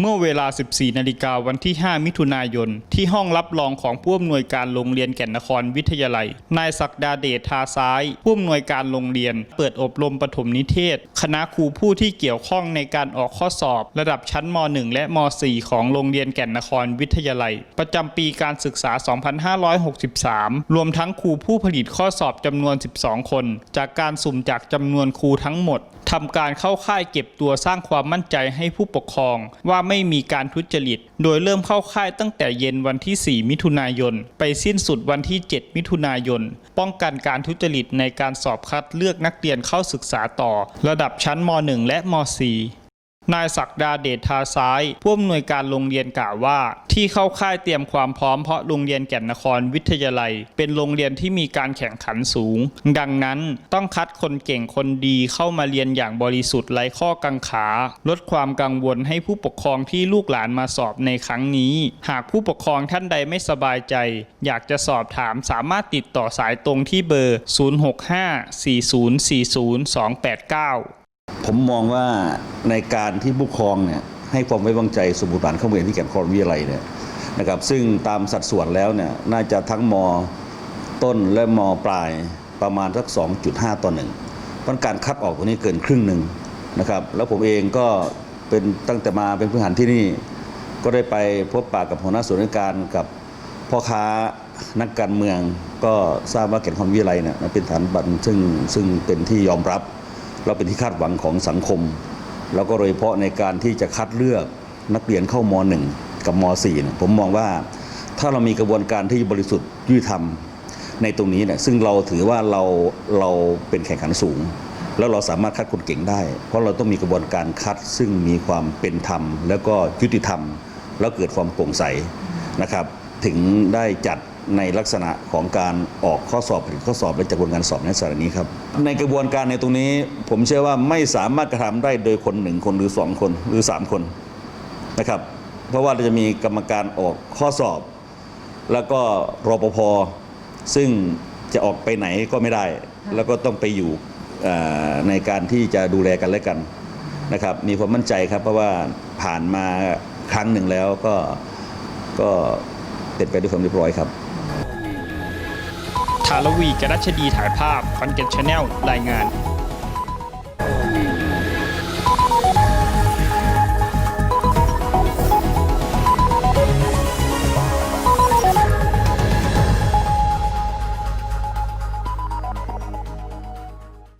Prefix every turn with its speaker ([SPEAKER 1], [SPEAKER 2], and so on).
[SPEAKER 1] เมื่อเวลา 14 นาฬิกาวันที่ 5 มิถุนายน ที่ห้องรับรองของผู้อำนวยการโรงเรียนแก่นนครวิทยาลัย นายศักดาเดชทาซ้าย ผู้อำนวยการโรงเรียน เปิดอบรมปฐมนิเทศ คณะครูผู้ที่เกี่ยวข้องในการออกข้อสอบ ระดับชั้นม .1 และม .4 ของโรงเรียนแก่นนครวิทยาลัย ประจำปีการศึกษา 2563 รวมทั้งครูผู้ผลิตข้อสอบจำนวน 12 คน จากการสุ่มจากจำนวนครูทั้งหมด ทำการเข้าค่ายเก็บตัวสร้างความมั่นใจให้ผู้ปกครอง ว่าไม่มีการทุจริต โดยเริ่มเข้าค่ายตั้งแต่เย็นวันที่ 4 มิถุนายน ไปสิ้นสุดวันที่ 7 มิถุนายน ป้องกันการทุจริตในการสอบคัดเลือกนักเรียนเข้าศึกษาต่อ ระดับชั้นม .1 และม .4 นายศักดาเดชทาซ้ายผู้อำนวยการโรงเรียนกล่าวว่า ที่เข้าค่ายเตรียมความพร้อมเพราะโรงเรียนแก่นนครวิทยาลัย เป็นโรงเรียนที่มีการแข่งขันสูง ดังนั้นต้องคัดคนเก่งคนดีเข้ามาเรียนอย่างบริสุทธิ์ไร้ข้อกังขา ลดความกังวลให้ผู้ปกครองที่ลูกหลานมาสอบในครั้งนี้ หากผู้ปกครองท่านใดไม่สบายใจ อยากจะสอบถามสามารถติดต่อสายตรงที่เบอร์ 065-4040-289
[SPEAKER 2] ผมมองว่าในการที่ผู้ครองเนี่ยให้ความไว้วางใจสมุดฐานเข้าเรียนที่แก่นครวิทยาลัยเนี่ยนะครับซึ่งตามสัดส่วนแล้วเนี่ยน่าจะทั้งมต้นและมปลายประมาณสัก 2.5 ต่อหนึ่งเพราะการคัดออกตรงนี้เกินครึ่งหนึ่งนะครับแล้วผมเองก็เป็นตั้งแต่มาเป็นผู้หารที่นี่ ก็ได้ไปพบปะกับหัวหน้าส่วนราชการกับพ่อค้านักการเมือง ก็ทราบว่าแก่นครวิทยาลัยเนี่ยเป็นฐานบัตรซึ่งซึ่งเป็นที่ยอมรับ เราเป็นที่คาดหวังของสังคม แล้วก็โดยเฉพาะในการที่จะคัดเลือกนักเรียนเข้าม .1 กับมสี่ผมมองว่าถ้าเรามีกระบวนการที่บริสุทธิ์ยุติธรรมในตรงนี้เนี่ยซึ่งเราถือว่าเราเราเป็นแข่งขันสูง แล้วเราสามารถคัดคนเก่งได้ เพราะเราต้องมีกระบวนการคัดซึ่งมีความเป็นธรรม แล้วก็ยุติธรรม แล้วเกิดความโปร่งใสนะครับ ถึงได้จัด ในลักษณะของการออกข้อสอบผลิตข้อสอบและจากกระบวนการสอบในลักษณะนี้ครับ ในกระบวนการในตรงนี้ ผมเชื่อว่าไม่สามารถกระทำได้โดยคนหนึ่งคนหรือสองคนหรือสามคนนะครับ เพราะว่าจะมีกรรมการออกข้อสอบ แล้วก็รปภซึ่งจะออกไปไหนก็ไม่ได้ แล้วก็ต้องไปอยู่ในการที่จะดูแลกันและกันนะครับ มีความมั่นใจครับเพราะว่าผ่านมาครั้งหนึ่งแล้วก็ก็เป็นไปด้วยความเรียบร้อยครับ
[SPEAKER 1] ทารวีกรัชดีถ่ายภาพคอนเกตชาแนลรายงาน